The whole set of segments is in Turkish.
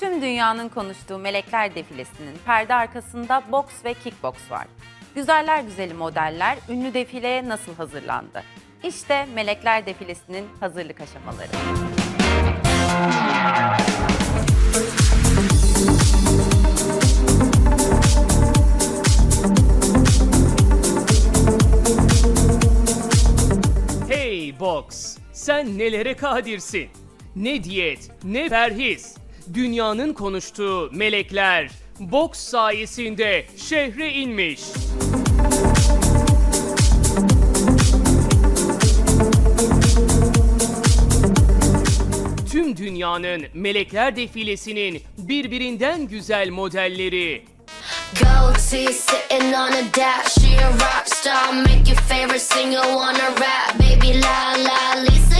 Tüm dünyanın konuştuğu Melekler Defilesi'nin perde arkasında boks ve kickboks var. Güzeller güzeli modeller ünlü defileye nasıl hazırlandı? İşte Melekler Defilesi'nin hazırlık aşamaları. Hey Box, sen nelere kadirsin? Ne diyet, ne perhiz. Dünyanın konuştuğu melekler boks sayesinde şehre inmiş. Tüm dünyanın melekler defilesinin birbirinden güzel modelleri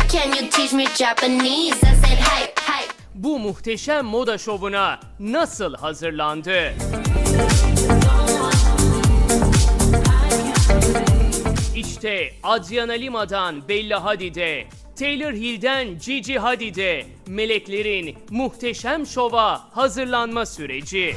can you teach me Japanese? I said hey. Bu muhteşem moda şovuna nasıl hazırlandı? İşte Adriana Lima'dan Bella Hadid'e, Taylor Hill'den Gigi Hadid'e, meleklerin muhteşem şova hazırlanma süreci.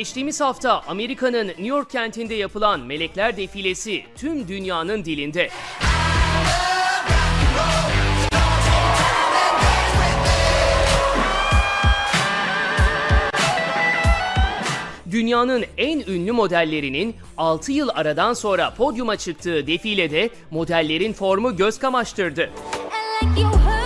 Geçtiğimiz hafta Amerika'nın New York kentinde yapılan Melekler Defilesi tüm dünyanın dilinde. Dünyanın en ünlü modellerinin 6 yıl aradan sonra podyuma çıktığı defilede modellerin formu göz kamaştırdı. Like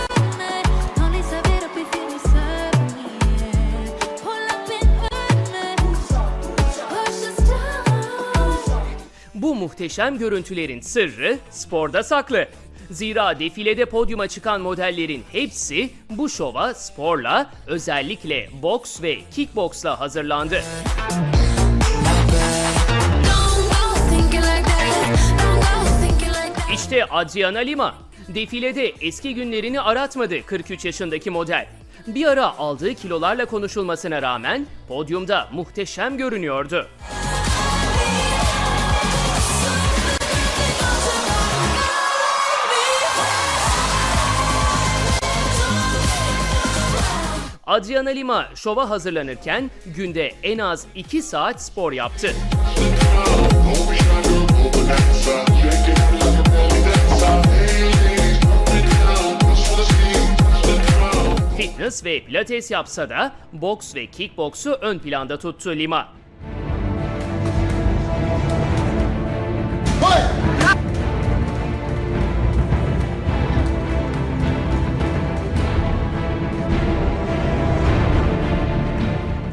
Muhteşem görüntülerin sırrı sporda saklı. Zira defilede podyuma çıkan modellerin hepsi bu şova sporla, özellikle boks ve kickboksla hazırlandı. İşte Adriana Lima. Defilede eski günlerini aratmadı 43 yaşındaki model. Bir ara aldığı kilolarla konuşulmasına rağmen podyumda muhteşem görünüyordu. Adriana Lima şova hazırlanırken günde en az 2 saat spor yaptı. Fitness ve pilates yapsa da boks ve kickboksu ön planda tuttu Lima.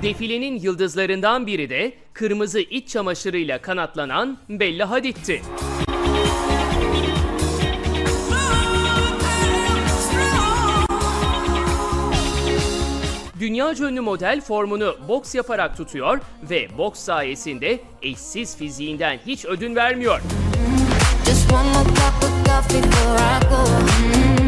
Defilenin yıldızlarından biri de kırmızı iç çamaşırıyla kanatlanan Bella Hadid'ti. Dünya ünlü model formunu boks yaparak tutuyor ve boks sayesinde eşsiz fiziğinden hiç ödün vermiyor. Just one more cup of coffee before I go.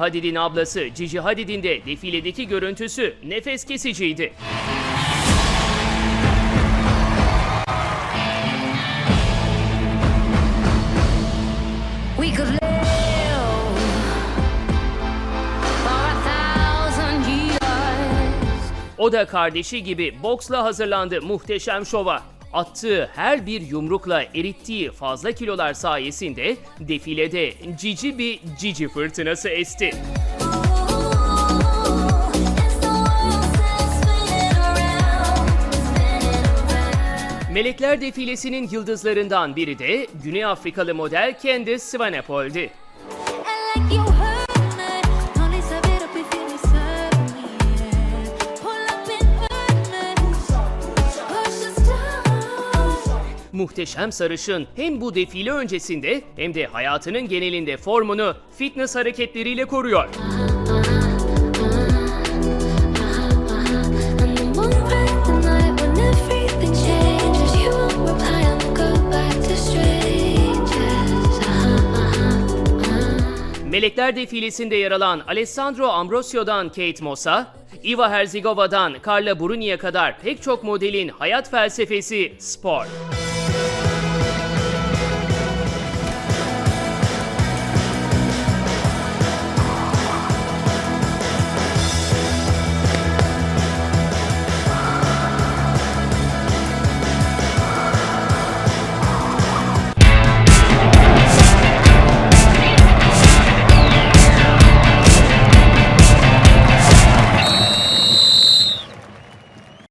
Hadid'in ablası Gigi Hadid'in de defiledeki görüntüsü nefes kesiciydi. O da kardeşi gibi boksla hazırlandı muhteşem şova. Attığı her bir yumrukla erittiği fazla kilolar sayesinde defilede cici bir cici fırtınası esti. Melekler defilesinin yıldızlarından biri de Güney Afrikalı model Candice Swanepoel'di. Like Muhteşem sarışın hem bu defile öncesinde hem de hayatının genelinde formunu fitness hareketleriyle koruyor. Melekler defilesinde yer alan Alessandro Ambrosio'dan Kate Moss'a, Iva Herzigova'dan Carla Bruni'ye kadar pek çok modelin hayat felsefesi spor.